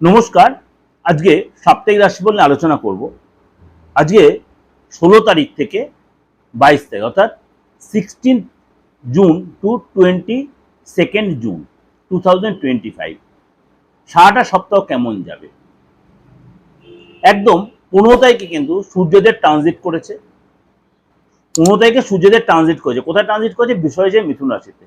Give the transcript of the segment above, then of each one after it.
নমস্কার। আজকে সাপ্তাহিক রাশিফল নিয়ে আলোচনা করব। আজকে ষোলো তারিখ থেকে বাইশ তারিখ, অর্থাৎ sixteen June to twenty second June two thousand twenty five সারাটা সপ্তাহ কেমন যাবে? একদম পনেরো তারিখে কিন্তু সূর্যদেব ট্রানজিট করেছে। পনেরো তারিখে সূর্যদেব ট্রানজিট করেছে। কোথায় ট্রানজিট করেছে? বিষয় যে মিথুন রাশিতে।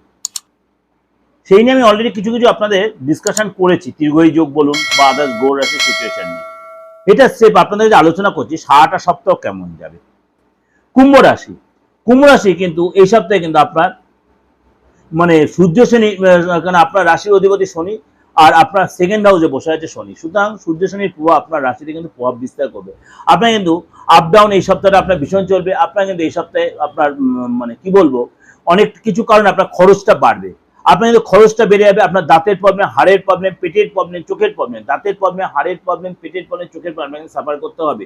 সেই নিয়ে আমি অলরেডি কিছু কিছু আপনাদের ডিসকাশন করেছি। তীর্ঘই যোগ বলুন বা আদার্স গোর রাশি সিচুয়েশন নিয়ে। এটা স্টেপ আপনাদের যে আলোচনা করছি, সারাটা সপ্তাহ কেমন যাবে? কুম্ভ রাশি। কুম্ভ রাশি কিন্তু এই সপ্তাহে কিন্তু আপনার মানে সূর্য শনি কারণ আপনার রাশির অধিপতি শনি, আর আপনার সেকেন্ড হাউসে বসে আছে শনি। সুতরাং সূর্য শনির প্রভাব আপনার রাশিতে কিন্তু প্রভাব বিস্তার করবে। আপনার কিন্তু আপ ডাউন এই সপ্তাহটা আপনার ভীষণ চলবে। আপনার কিন্তু এই সপ্তাহে আপনার মানে কি বলব, অনেক কিছু কারণে আপনার খরচটা বাড়বে। আপনার কিন্তু খরচটা বেড়ে যাবে, আপনার দাঁতের প্রবলেম হাড়ের প্রবলেম পেটের প্রবলেম চোখের প্রবলেম দাঁতের প্রবলেম হাড়ের প্রবলেম পেটের প্রবলেম চোখের প্রবলেম সাফার করতে হবে।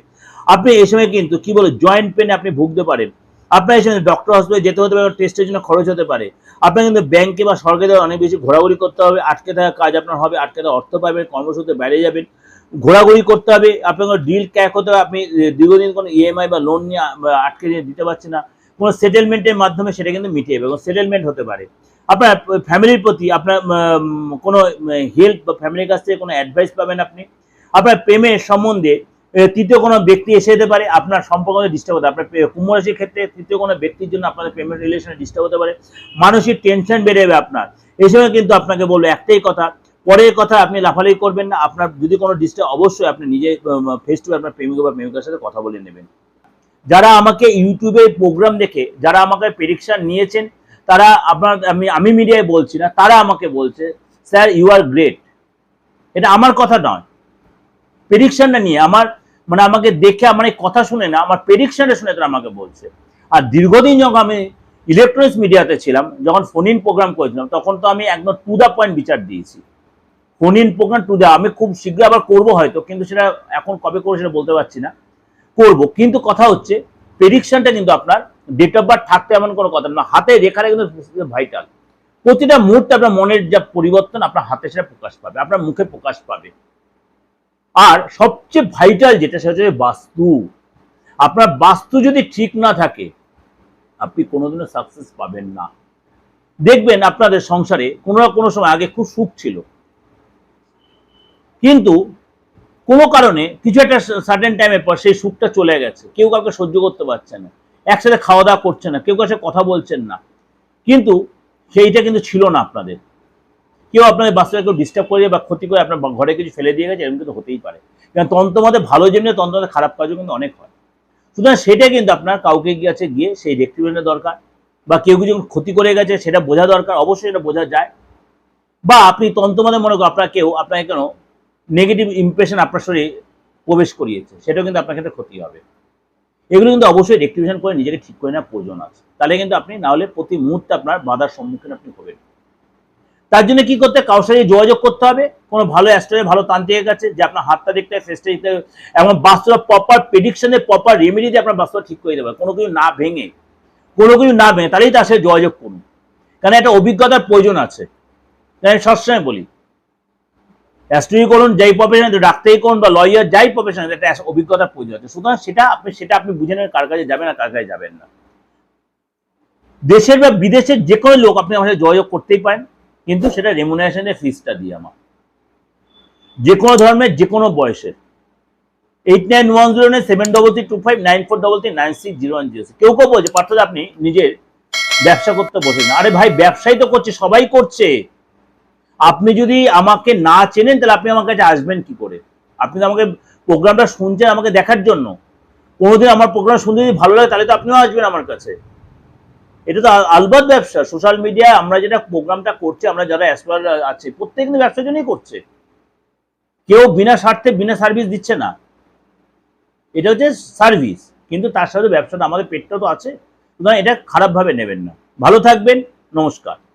আপনি এই সময় কিন্তু কি বলে জয়েন্ট পেনে আপনি ভুগতে পারেন। আপনার এই সময় ডক্টর হসপিটালে যেতে হতে পারে টেস্টের জন্য খরচ হতে পারে। আপনার কিন্তু ব্যাংকে বা সরকারি অনেক বেশি ঘোরাঘুরি করতে হবে, আটকে থাকা কাজ আপনার হবে, আটকে থাকা অর্থ পাবেন, কর্মসূত্রে বাইরে যাবেন। ঘোরাঘুরি করতে হবে আপনার ডিল ক্যাক হতে হবে, আপনি দীর্ঘদিন কোনো ইএমআই বা লোন নিয়ে আটকে দিতে পারছেন না। কোনো সেটেলমেন্টের মাধ্যমে সেটা কিন্তু মিটিয়ে যাবে এবং সেটেলমেন্ট হতে পারে। আপনার ফ্যামিলির প্রতি আপনার কোনো হেল্প বা ফ্যামিলির কাছ থেকে কোনো অ্যাডভাইস পাবেন আপনি? আপনার প্রেমের সম্বন্ধে তৃতীয় কোনো ব্যক্তি এসে যেতে পারে, আপনার সম্পর্ক ডিস্টার্ব হতে আপনার প্রে- কুম্ভ রাশির ক্ষেত্রে তৃতীয় কোনো ব্যক্তির জন্য আপনাদের প্রেমের রিলেশনে ডিস্টার্ব হতে পারে। মানসিক টেনশন বেড়ে যাবে আপনার। এই সময় কিন্তু আপনাকে বলব একটাই কথা, পরের কথা আপনি লাফালাফি করবেন না। আপনার যদি কোনো ডিস্টার্ব অবশ্যই আপনি নিজে ফেস টু আপনার প্রেমিক বা প্রেমিকার সাথে কথা বলে নেবেন। যারা আমাকে ইউটিউবে প্রোগ্রাম দেখে, যারা আমাকে প্রেডিকশন নিয়েছেন তারা আপনার, আমি আমি মিডিয়ায় বলছি না, তারা আমাকে বলছে স্যার ইউ আর গ্রেট এটা আমার কথা নয়। প্রেডিকশনটা নিয়ে, আমার মানে আমাকে দেখে, আমার এই কথা শুনে না, আমার প্রেডিকশনটা শুনে তারা আমাকে বলছে। আর দীর্ঘদিন যখন আমি ইলেকট্রনিক্স মিডিয়াতে ছিলাম, যখন ফোন ইন প্রোগ্রাম করেছিলাম, তখন তো আমি একদম টু দ্য পয়েন্ট বিচার দিয়েছি। Phone in programme to the আমি খুব শীঘ্রই আবার করব হয়তো, কিন্তু সেটা এখন কবে করব সেটা বলতে পারছি না। করব, কিন্তু কথা হচ্ছে প্রেডিকশনটা কিন্তু আপনার ডেট অফ বার্থ থাকতে এমন কোনো কথা না। হাতে রেখাটা কিন্তু ভাইটাল প্রতিটা মুহূর্তে আপনার মনের যা পরিবর্তন আপনার হাতে সেটা প্রকাশ পাবে, আপনার মুখে প্রকাশ পাবে। আর সবচেয়ে ভাইটাল যেটা সেটা হচ্ছে বাস্তু। আপনার বাস্তু যদি ঠিক না থাকে, আপনি কোনোদিনও সাকসেস পাবেন না। দেখবেন আপনাদের সংসারে কোনো না কোনো সময় আগে খুব সুখ ছিল। কিন্তু কোনো কারণে কিছু একটা সার্টেন টাইমের পর সেই সুখটা চলে গেছে। কেউ কাউকে সহ্য করতে পারছে না। একসাথে খাওয়া দাওয়া করছে না, কেউ কাছে কথা বলছেন না। কিন্তু সেইটা কিন্তু ছিল না আপনাদের। কেউ আপনাদের বাচ্চাকে কেউ ডিস্টার্ব করে বা ক্ষতি করে আপনার ঘরে কিছু ফেলে দিয়ে গেছে, এরকম কিন্তু হতেই পারে। কারণ তন্ত্রমতে ভালো যেমনি তন্ত্রমতে খারাপ কাজও কিন্তু অনেক হয়। সুতরাং সেটা কিন্তু আপনার কাউকে গিয়েছে গিয়ে সেই রেক্টিভেন্টের দরকার। বা কেউ কিছু ক্ষতি করে গেছে, সেটা বোঝা দরকার, অবশ্যই এটা বোঝা যায়। বা আপনি তন্ত্রমতে মনে করেন, আপনার কেউ আপনাকে কেন নেগেটিভ ইমপ্রেশন আপনার শরীরে প্রবেশ করিয়েছে, সেটাও কিন্তু আপনার ক্ষেত্রে ক্ষতি হবে। এগুলো কিন্তু অবশ্যই রেক্টিভেশন করে নিজেকে ঠিক করে নেওয়ার প্রয়োজন আছে। তাহলে কিন্তু আপনি না হলে প্রতি মুহূর্তে আপনার বাধার সম্মুখীন আপনি হবেন। তার জন্য কি করতে কারোর সাথে যোগাযোগ করতে হবে। কোনো ভালো অ্যাস্ট্রোয়ে ভালো তান্ত্রিকের কাছে যে আপনার হাতটা দেখতে হবে ফেসটা দেখতে হবে এবং বাস্তবটা প্রপার প্রেডিকশনে প্রপার রেমেডি দিয়ে আপনার বাস্তবটা ঠিক করে দেবে কোনো কিছু না ভেঙে, কোনো কিছু না ভেঙে, তাহলেই তার সাথে যোগাযোগ করুন। কারণ একটা অভিজ্ঞতার প্রয়োজন আছে। আমি সবসময় বলি অ্যাস্ট্রোই করুন, যাই প্রফেশন ডাক্তারি করুন বা লয়ার যাই প্রফেশন একটা অভিজ্ঞতার প্রয়োজন আছে। সুতরাং সেটা আপনি সেটা আপনি বুঝে নেবেন কার কাছে যাবেন আর কার কাছে যাবেন না। দেশের বা বিদেশের যে কোনো লোক আপনি সাথে যোগাযোগ করতেই পারেন, কিন্তু সেটা রেমুনারেশনের ফিসটা দিয়ে আমার। যে কোনো ধর্মের, যে কোনো বয়সের। Eight nine one zero nine seven double three two five nine four double three nine six zero one zero কেউ কেউ বলছে পার্থ আপনি নিজের ব্যবসা করতে বসে না। আরে ভাই ব্যবসাই তো করছে, সবাই করছে। আপনি যদি আমাকে না চেনেন, তাহলে আপনি আমার কাছে আসবেন কি করে? আপনি তো আমাকে প্রোগ্রামটা শুনছেন আমাকে দেখার জন্য। কোনোদিন আমার প্রোগ্রাম শুনতে যদি ভালো লাগে, তাহলে তো আপনিও আসবেন আমার কাছে। এটা তো আলবাদ ব্যবসা। সোশ্যাল মিডিয়ায় আমরা যেটা প্রোগ্রামটা করছি, আমরা যারা অ্যাসপার আছে প্রত্যেক কিন্তু ব্যবসার জন্যই করছে। কেউ বিনা স্বার্থে, বিনা সার্ভিস দিচ্ছে না। এটা হচ্ছে সার্ভিস। কিন্তু তার সাথে ব্যবসাটা, আমাদের পেটটা তো আছে। সুতরাং এটা খারাপভাবে নেবেন না। ভালো থাকবেন। নমস্কার।